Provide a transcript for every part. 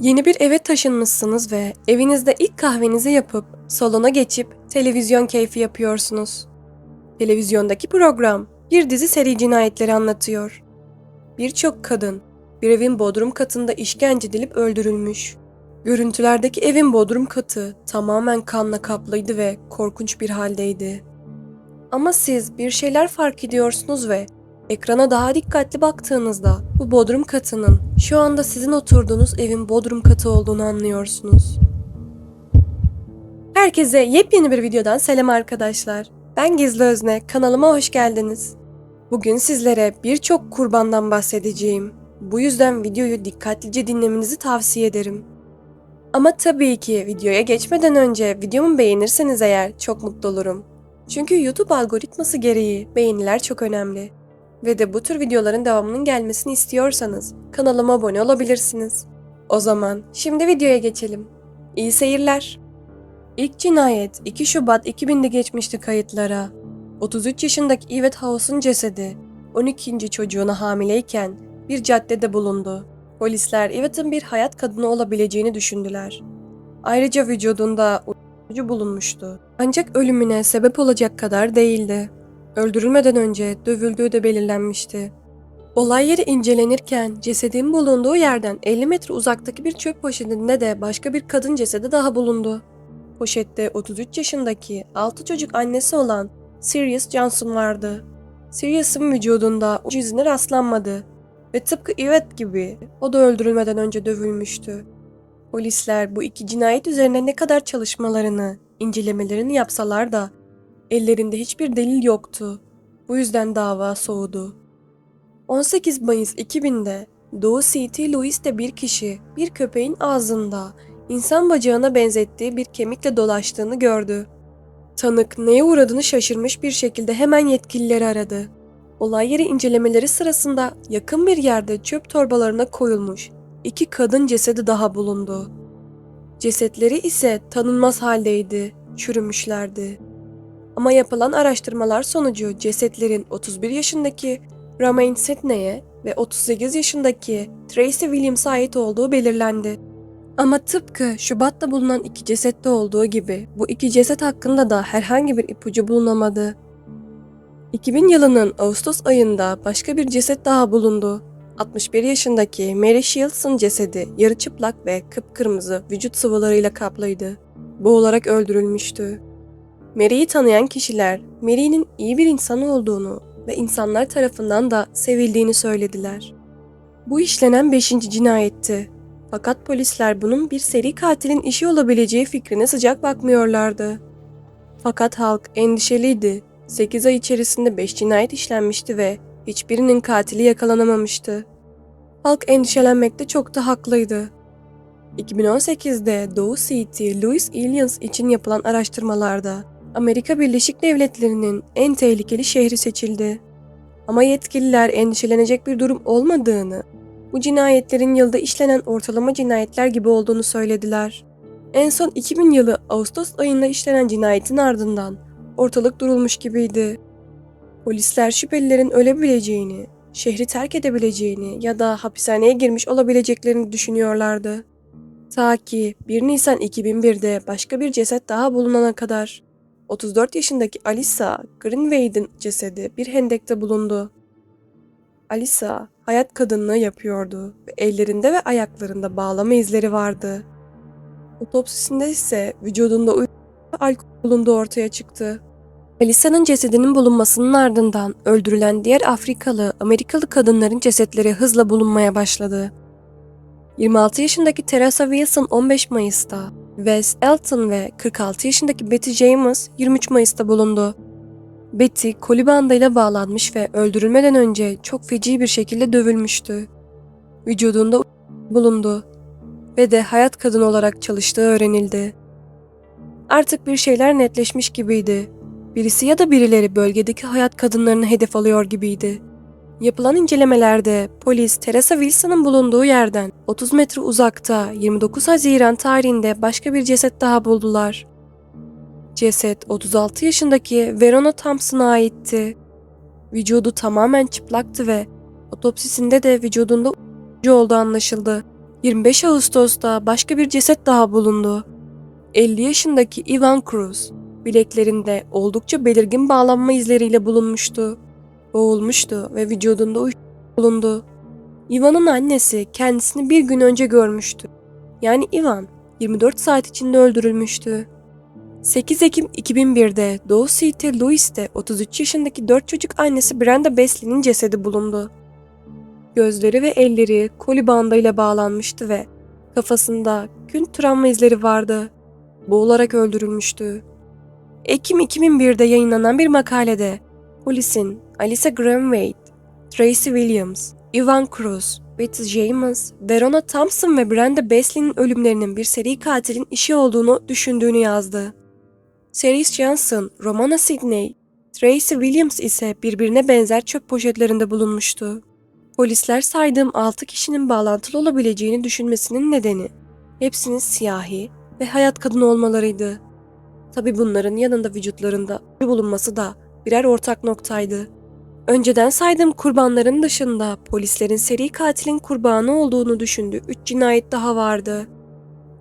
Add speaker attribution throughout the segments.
Speaker 1: Yeni bir eve taşınmışsınız ve evinizde ilk kahvenizi yapıp salona geçip televizyon keyfi yapıyorsunuz. Televizyondaki program bir dizi seri cinayetleri anlatıyor. Birçok kadın bir evin bodrum katında işkence edilip öldürülmüş. Görüntülerdeki evin bodrum katı tamamen kanla kaplıydı ve korkunç bir haldeydi. Ama siz bir şeyler fark ediyorsunuz ve ekrana daha dikkatli baktığınızda bu bodrum katının şu anda sizin oturduğunuz evin bodrum katı olduğunu anlıyorsunuz. Herkese yepyeni bir videodan selam arkadaşlar. Ben Gizli Özne, kanalıma hoş geldiniz. Bugün sizlere birçok kurbandan bahsedeceğim. Bu yüzden videoyu dikkatlice dinlemenizi tavsiye ederim. Ama tabii ki videoya geçmeden önce videomu beğenirseniz eğer çok mutlu olurum. Çünkü YouTube algoritması gereği beğeniler çok önemli. Ve de bu tür videoların devamının gelmesini istiyorsanız kanalıma abone olabilirsiniz. O zaman şimdi videoya geçelim. İyi seyirler. İlk cinayet 2 Şubat 2000'de geçmişti kayıtlara. 33 yaşındaki Yvette House'un cesedi 12. çocuğuna hamileyken bir caddede bulundu. Polisler Yvette'in bir hayat kadını olabileceğini düşündüler. Ayrıca vücudunda uyuşturucu bulunmuştu. Ancak ölümüne sebep olacak kadar değildi. Öldürülmeden önce dövüldüğü de belirlenmişti. Olay yeri incelenirken cesedin bulunduğu yerden 50 metre uzaktaki bir çöp poşetinde de başka bir kadın cesedi daha bulundu. Poşette 33 yaşındaki 6 çocuk annesi olan Sirius Johnson vardı. Sirius'ın vücudunda uç izine rastlanmadı ve tıpkı Yvette gibi o da öldürülmeden önce dövülmüştü. Polisler bu iki cinayet üzerine ne kadar çalışmalarını, incelemelerini yapsalar da ellerinde hiçbir delil yoktu. Bu yüzden dava soğudu. 18 Mayıs 2000'de Doğu City Louis'te bir kişi bir köpeğin ağzında insan bacağına benzettiği bir kemikle dolaştığını gördü. Tanık neye uğradığını şaşırmış bir şekilde hemen yetkilileri aradı. Olay yeri incelemeleri sırasında yakın bir yerde çöp torbalarına koyulmuş iki kadın cesedi daha bulundu. Cesetleri ise tanınmaz haldeydi, çürümüşlerdi. Ama yapılan araştırmalar sonucu cesetlerin 31 yaşındaki Romaine Sidney'e ve 38 yaşındaki Tracy Williams'a ait olduğu belirlendi. Ama tıpkı Şubat'ta bulunan iki cesette olduğu gibi bu iki ceset hakkında da herhangi bir ipucu bulunamadı. 2000 yılının Ağustos ayında başka bir ceset daha bulundu. 61 yaşındaki Mary Shields'ın cesedi yarı çıplak ve kıpkırmızı vücut sıvılarıyla kaplıydı. Boğularak öldürülmüştü. Mary'i tanıyan kişiler Mary'nin iyi bir insan olduğunu ve insanlar tarafından da sevildiğini söylediler. Bu işlenen 5. cinayetti. Fakat polisler bunun bir seri katilin işi olabileceği fikrine sıcak bakmıyorlardı. Fakat halk endişeliydi. 8 ay içerisinde 5 cinayet işlenmişti ve hiçbirinin katili yakalanamamıştı. Halk endişelenmekte çok da haklıydı. 2018'de Doğu City Louis Aliens için yapılan araştırmalarda Amerika Birleşik Devletleri'nin en tehlikeli şehri seçildi. Ama yetkililer endişelenecek bir durum olmadığını, bu cinayetlerin yılda işlenen ortalama cinayetler gibi olduğunu söylediler. En son 2000 yılı Ağustos ayında işlenen cinayetin ardından ortalık durulmuş gibiydi. Polisler şüphelilerin ölebileceğini, şehri terk edebileceğini ya da hapishaneye girmiş olabileceklerini düşünüyorlardı. Ta ki 1 Nisan 2001'de başka bir ceset daha bulunana kadar 34 yaşındaki Alisa Greenwade'in cesedi bir hendekte bulundu. Alisa hayat kadınlığı yapıyordu ve ellerinde ve ayaklarında bağlama izleri vardı. Otopsisinde ise vücudunda ve alkol bulunduğu ortaya çıktı. Alisa'nın cesedinin bulunmasının ardından öldürülen diğer Afrikalı, Amerikalı kadınların cesetleri hızla bulunmaya başladı. 26 yaşındaki Teresa Wilson 15 Mayıs'ta, Wes Elton ve 46 yaşındaki Betty James 23 Mayıs'ta bulundu. Betty koli bandıyla bağlanmış ve öldürülmeden önce çok feci bir şekilde dövülmüştü. Vücudunda bulundu ve de hayat kadın olarak çalıştığı öğrenildi. Artık bir şeyler netleşmiş gibiydi. Birisi ya da birileri bölgedeki hayat kadınlarını hedef alıyor gibiydi. Yapılan incelemelerde polis Teresa Wilson'ın bulunduğu yerden 30 metre uzakta 29 Haziran tarihinde başka bir ceset daha buldular. Ceset 36 yaşındaki Verona Thompson'a aitti. Vücudu tamamen çıplaktı ve otopsisinde de vücudunda uyuşturucu olduğu anlaşıldı. 25 Ağustos'ta başka bir ceset daha bulundu. 50 yaşındaki Ivan Cruz bileklerinde oldukça belirgin bağlanma izleriyle bulunmuştu. Boğulmuştu ve vücudunda uyuşturucu bulundu. Ivan'ın annesi kendisini bir gün önce görmüştü. Yani Ivan 24 saat içinde öldürülmüştü. 8 Ekim 2001'de Doğu City, Louis'te 33 yaşındaki 4 çocuk annesi Brenda Besley'nin cesedi bulundu. Gözleri ve elleri koli bandıyla bağlanmıştı ve kafasında gün travma izleri vardı. Boğularak öldürülmüştü. Ekim 2001'de yayınlanan bir makalede polisin Alyssa Graham Wade, Tracy Williams, Ivan Cruz, Betty James, Verona Thompson ve Brenda Besley'nin ölümlerinin bir seri katilin işi olduğunu düşündüğünü yazdı. Cerise Johnson, Romana Sidney, Tracy Williams ise birbirine benzer çöp poşetlerinde bulunmuştu. Polisler saydığım 6 kişinin bağlantılı olabileceğini düşünmesinin nedeni hepsinin siyahi ve hayat kadını olmalarıydı. Tabi bunların yanında vücutlarında bulunması da birer ortak noktaydı. Önceden saydığım kurbanların dışında polislerin seri katilin kurbanı olduğunu düşündüğü 3 cinayet daha vardı.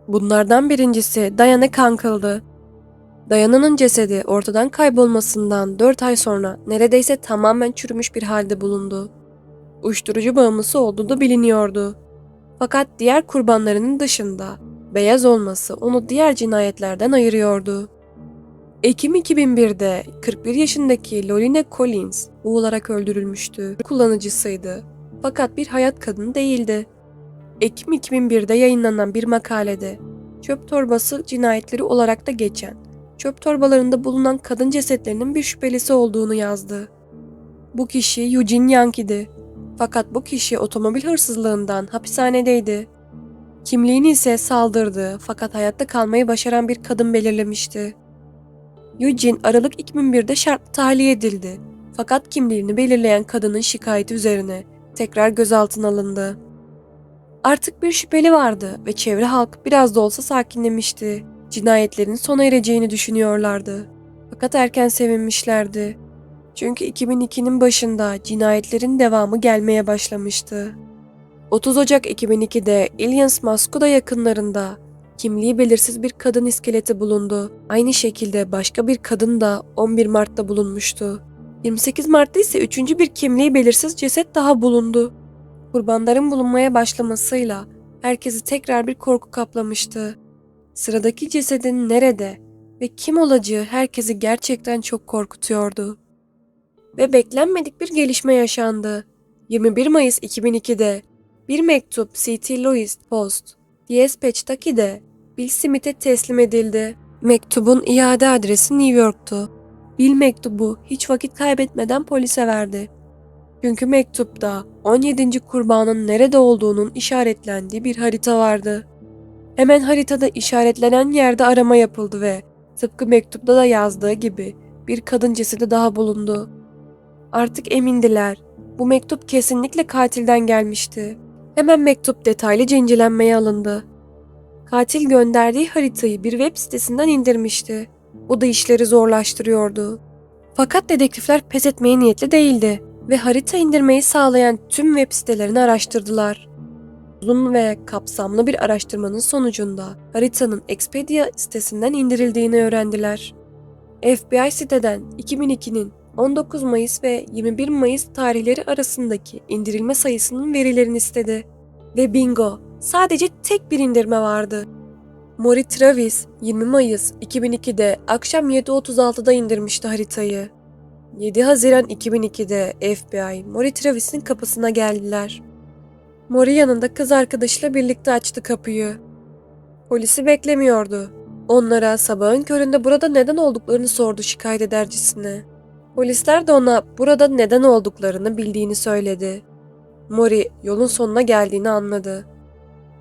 Speaker 1: Bunlardan birincisi Diana Kunkel'dı. Dayana'nın cesedi ortadan kaybolmasından 4 ay sonra neredeyse tamamen çürümüş bir halde bulundu. Uyuşturucu bağımlısı olduğu da biliniyordu. Fakat diğer kurbanlarının dışında beyaz olması onu diğer cinayetlerden ayırıyordu. Ekim 2001'de 41 yaşındaki Lolina Collins boğularak öldürülmüştü. Kullanıcısıydı. Fakat bir hayat kadını değildi. Ekim 2001'de yayınlanan bir makalede çöp torbası cinayetleri olarak da geçen çöp torbalarında bulunan kadın cesetlerinin bir şüphelisi olduğunu yazdı. Bu kişi Eugene idi. Fakat bu kişi otomobil hırsızlığından hapishanedeydi. Kimliğini ise saldırdı fakat hayatta kalmayı başaran bir kadın belirlemişti. Eugene Aralık 2001'de şartlı tahliye edildi. Fakat kimliğini belirleyen kadının şikayeti üzerine tekrar gözaltına alındı. Artık bir şüpheli vardı ve çevre halk biraz da olsa sakinlemişti. Cinayetlerin sona ereceğini düşünüyorlardı. Fakat erken sevinmişlerdi. Çünkü 2002'nin başında cinayetlerin devamı gelmeye başlamıştı. 30 Ocak 2002'de Ilias Maskuda yakınlarında kimliği belirsiz bir kadın iskeleti bulundu. Aynı şekilde başka bir kadın da 11 Mart'ta bulunmuştu. 28 Mart'ta ise üçüncü bir kimliği belirsiz ceset daha bulundu. Kurbanların bulunmaya başlamasıyla herkesi tekrar bir korku kaplamıştı. Sıradaki cesedin nerede ve kim olacağı herkesi gerçekten çok korkutuyordu. Ve beklenmedik bir gelişme yaşandı. 21 Mayıs 2002'de bir mektup City Louis Post, Dispatch'taki Bill Smith'e teslim edildi. Mektubun iade adresi New York'tu. Bill mektubu hiç vakit kaybetmeden polise verdi. Çünkü mektupta 17. kurbanın nerede olduğunun işaretlendiği bir harita vardı. Hemen haritada işaretlenen yerde arama yapıldı ve tıpkı mektupta da yazdığı gibi bir kadın cesedi daha bulundu. Artık emindiler. Bu mektup kesinlikle katilden gelmişti. Hemen mektup detaylıca incelenmeye alındı. Katil gönderdiği haritayı bir web sitesinden indirmişti. Bu da işleri zorlaştırıyordu. Fakat dedektifler pes etmeye niyetli değildi ve harita indirmeyi sağlayan tüm web sitelerini araştırdılar. Uzun ve kapsamlı bir araştırmanın sonucunda haritanın Expedia sitesinden indirildiğini öğrendiler. FBI siteden 2002'nin 19 Mayıs ve 21 Mayıs tarihleri arasındaki indirilme sayısının verilerini istedi. Ve bingo, sadece tek bir indirme vardı. Mori Travis 20 Mayıs 2002'de akşam 7.36'da indirmişti haritayı. 7 Haziran 2002'de FBI Mori Travis'in kapısına geldiler. Mori yanında kız arkadaşıyla birlikte açtı kapıyı. Polisi beklemiyordu. Onlara sabahın köründe burada neden olduklarını sordu şikayet edercisine. Polisler de ona burada neden olduklarını bildiğini söyledi. Mori yolun sonuna geldiğini anladı.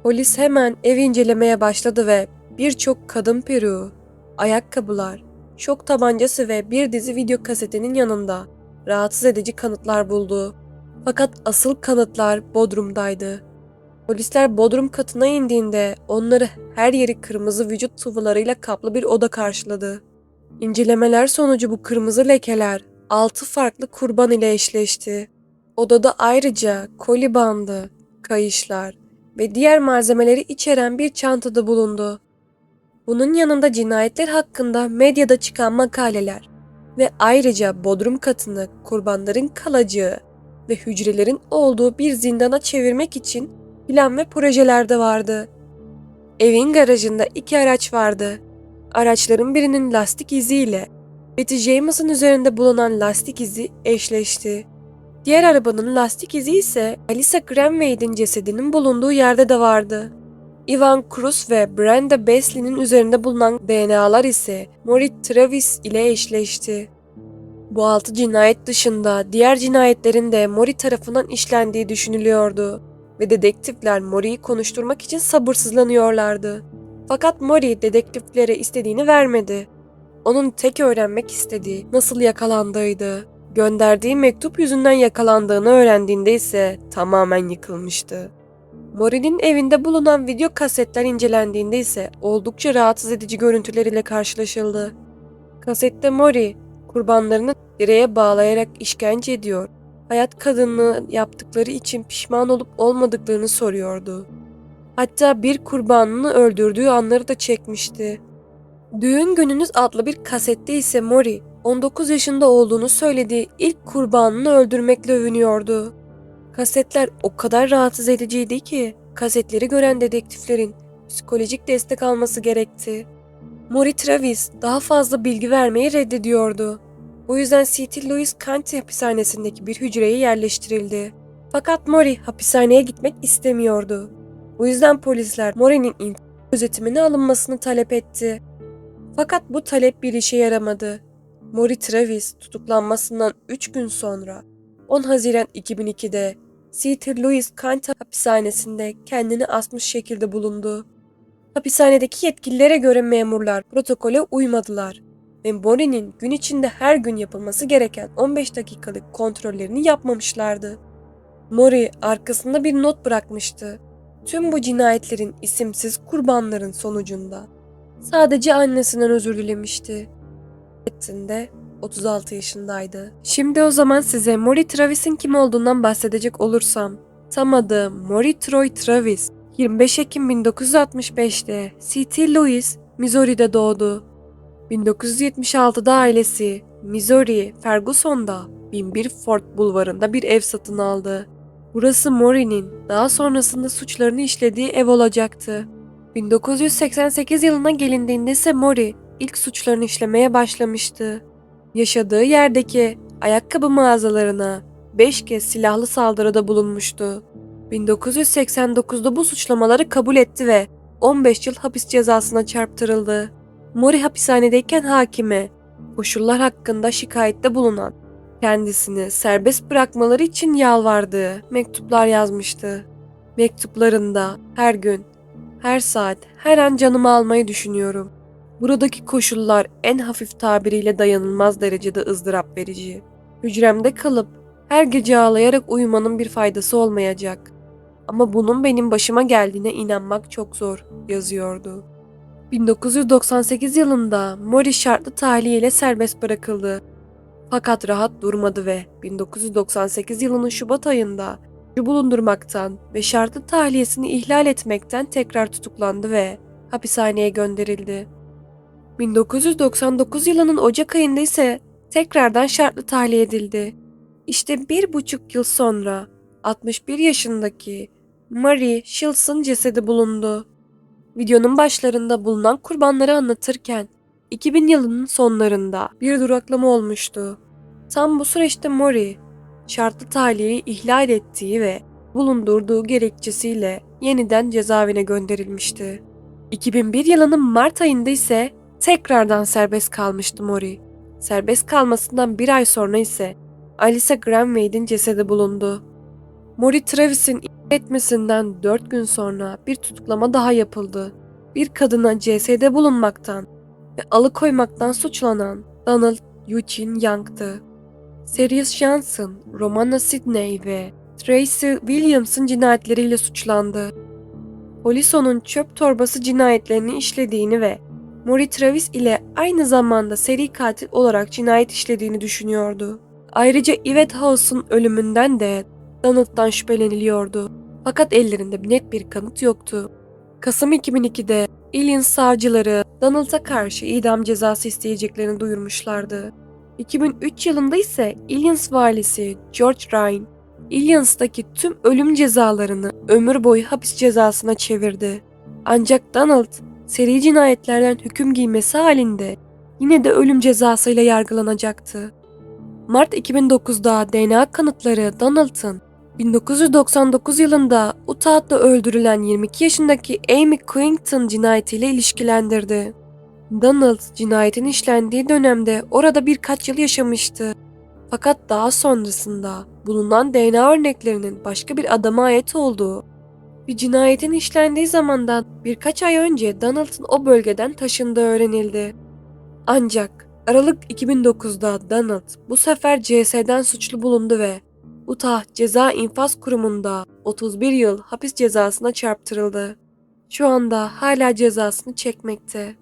Speaker 1: Polis hemen ev incelemeye başladı ve birçok kadın peruğu, ayakkabılar, şok tabancası ve bir dizi video kasetinin yanında rahatsız edici kanıtlar buldu. Fakat asıl kanıtlar Bodrum'daydı. Polisler Bodrum katına indiğinde onları her yeri kırmızı vücut sıvılarıyla kaplı bir oda karşıladı. İncelemeler sonucu bu kırmızı lekeler 6 farklı kurban ile eşleşti. Odada ayrıca koli bandı, kayışlar, ve diğer malzemeleri içeren bir çantada bulundu. Bunun yanında cinayetler hakkında medyada çıkan makaleler ve ayrıca bodrum katını kurbanların kalacağı ve hücrelerin olduğu bir zindana çevirmek için plan ve projeler de vardı. Evin garajında iki araç vardı. Araçların birinin lastik iziyle Betty James'ın üzerinde bulunan lastik izi eşleşti. Diğer arabanın lastik izi ise Alisa Granwade'in cesedinin bulunduğu yerde de vardı. Ivan Cruz ve Brenda Besley'nin üzerinde bulunan DNA'lar ise Morit Travis ile eşleşti. Bu altı cinayet dışında diğer cinayetlerin de Mori tarafından işlendiği düşünülüyordu ve dedektifler Mori'yi konuşturmak için sabırsızlanıyorlardı. Fakat Mori dedektiflere istediğini vermedi. Onun tek öğrenmek istediği nasıl yakalandığıydı. Gönderdiği mektup yüzünden yakalandığını öğrendiğinde ise tamamen yıkılmıştı. Mori'nin evinde bulunan video kasetler incelendiğinde ise oldukça rahatsız edici görüntüler ile karşılaşıldı. Kasette Mori, kurbanlarını direğe bağlayarak işkence ediyor, hayat kadınlığı yaptıkları için pişman olup olmadıklarını soruyordu. Hatta bir kurbanını öldürdüğü anları da çekmişti. Düğün Gününüz adlı bir kasette ise Mori, 19 yaşında olduğunu söylediği ilk kurbanını öldürmekle övünüyordu. Kasetler o kadar rahatsız ediciydi ki kasetleri gören dedektiflerin psikolojik destek alması gerekti. Mori Travis daha fazla bilgi vermeyi reddediyordu. Bu yüzden St. Louis County hapishanesindeki bir hücreye yerleştirildi. Fakat Mori hapishaneye gitmek istemiyordu. Bu yüzden polisler Mori'nin intihar gözetimine alınmasını talep etti. Fakat bu talep bir işe yaramadı. Mori Travis tutuklanmasından 3 gün sonra 10 Haziran 2002'de St. Louis County hapishanesinde kendini asmış şekilde bulundu. Hapishanedeki yetkililere göre memurlar protokole uymadılar ve Mori'nin gün içinde her gün yapılması gereken 15 dakikalık kontrollerini yapmamışlardı. Mori arkasında bir not bırakmıştı. Tüm bu cinayetlerin isimsiz kurbanların sonucunda sadece annesinden özür dilemişti. Ettiğinde 36 yaşındaydı. Şimdi o zaman size Mori Travis'in kim olduğundan bahsedecek olursam. Tam adı Mori Troy Travis. 25 Ekim 1965'te St. Louis, Missouri'de doğdu. 1976'da ailesi Missouri, Ferguson'da 1001 Fort Bulvarı'nda bir ev satın aldı. Burası Mori'nin daha sonrasında suçlarını işlediği ev olacaktı. 1988 yılına gelindiğinde ise Mori ilk suçlarını işlemeye başlamıştı. Yaşadığı yerdeki ayakkabı mağazalarına 5 kez silahlı saldırıda bulunmuştu. 1989'da bu suçlamaları kabul etti ve 15 yıl hapis cezasına çarptırıldı. Mori hapishanedeyken hakime koşullar hakkında şikayette bulunan kendisini serbest bırakmaları için yalvardığı mektuplar yazmıştı. Mektuplarında her gün, her saat, her an canımı almayı düşünüyorum. Buradaki koşullar en hafif tabiriyle dayanılmaz derecede ızdırap verici. Hücremde kalıp her gece ağlayarak uyumanın bir faydası olmayacak. Ama bunun benim başıma geldiğine inanmak çok zor, yazıyordu. 1998 yılında Mori şartlı tahliye ile serbest bırakıldı. Fakat rahat durmadı ve 1998 yılının Şubat ayında bulundurmaktan ve şartlı tahliyesini ihlal etmekten tekrar tutuklandı ve hapishaneye gönderildi. 1999 yılının Ocak ayında ise tekrardan şartlı tahliye edildi. İşte bir buçuk yıl sonra 61 yaşındaki Marie Shils'ın cesedi bulundu. Videonun başlarında bulunan kurbanları anlatırken 2000 yılının sonlarında bir duraklama olmuştu. Tam bu süreçte Mori, şartlı tahliyeyi ihlal ettiği ve bulundurduğu gerekçesiyle yeniden cezaevine gönderilmişti. 2001 yılının Mart ayında ise tekrardan serbest kalmıştı Mori. Serbest kalmasından bir ay sonra ise Alisa Granwade'in cesedi bulundu. Mori Travis'in etmesinden 4 gün sonra bir tutuklama daha yapıldı. Bir kadına CS'de bulunmaktan ve alıkoymaktan suçlanan Donald Eugene Young'tı. Sirius Johnson, Romana Sidney ve Tracy Williams'ın cinayetleriyle suçlandı. Polis onun çöp torbası cinayetlerini işlediğini ve Mori Travis ile aynı zamanda seri katil olarak cinayet işlediğini düşünüyordu. Ayrıca Yvette House'un ölümünden de Donald'dan şüpheleniliyordu. Fakat ellerinde net bir kanıt yoktu. Kasım 2002'de Illinois savcıları Donald'a karşı idam cezası isteyeceklerini duyurmuşlardı. 2003 yılında ise Illinois valisi George Ryan, Illinois'taki tüm ölüm cezalarını ömür boyu hapis cezasına çevirdi. Ancak Donald seri cinayetlerden hüküm giymesi halinde yine de ölüm cezasıyla yargılanacaktı. Mart 2009'da DNA kanıtları Donald'ın 1999 yılında Utah'ta öldürülen 22 yaşındaki Amy Quinton cinayetiyle ilişkilendirdi. Donald cinayetin işlendiği dönemde orada birkaç yıl yaşamıştı. Fakat daha sonrasında bulunan DNA örneklerinin başka bir adama ait olduğu ve cinayetin işlendiği zamandan birkaç ay önce Donald'ın o bölgeden taşındığı öğrenildi. Ancak Aralık 2009'da Donald bu sefer CS'den suçlu bulundu ve Utah Ceza İnfaz Kurumu'nda 31 yıl hapis cezasına çarptırıldı. Şu anda hala cezasını çekmekte.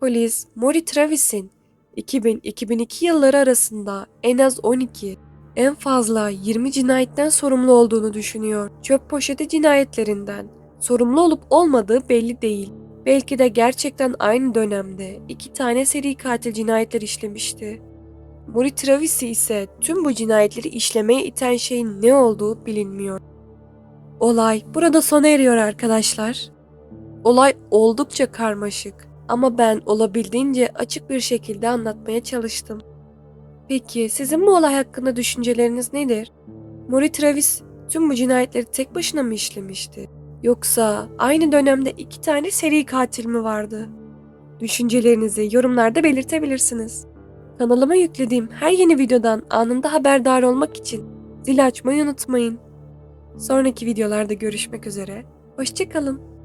Speaker 1: Polis, Maury Travis'in 2000-2002 yılları arasında en az 12, en fazla 20 cinayetten sorumlu olduğunu düşünüyor. Çöp poşeti cinayetlerinden sorumlu olup olmadığı belli değil. Belki de gerçekten aynı dönemde iki tane seri katil cinayetler işlemişti. Maury Travis'i ise tüm bu cinayetleri işlemeye iten şeyin ne olduğu bilinmiyor. Olay burada sona eriyor arkadaşlar. Olay oldukça karmaşık ama ben olabildiğince açık bir şekilde anlatmaya çalıştım. Peki sizin bu olay hakkında düşünceleriniz nedir? Maury Travis tüm bu cinayetleri tek başına mı işlemişti? Yoksa aynı dönemde iki tane seri katil mi vardı? Düşüncelerinizi yorumlarda belirtebilirsiniz. Kanalıma yüklediğim her yeni videodan anında haberdar olmak için zil açmayı unutmayın. Sonraki videolarda görüşmek üzere. Hoşçakalın.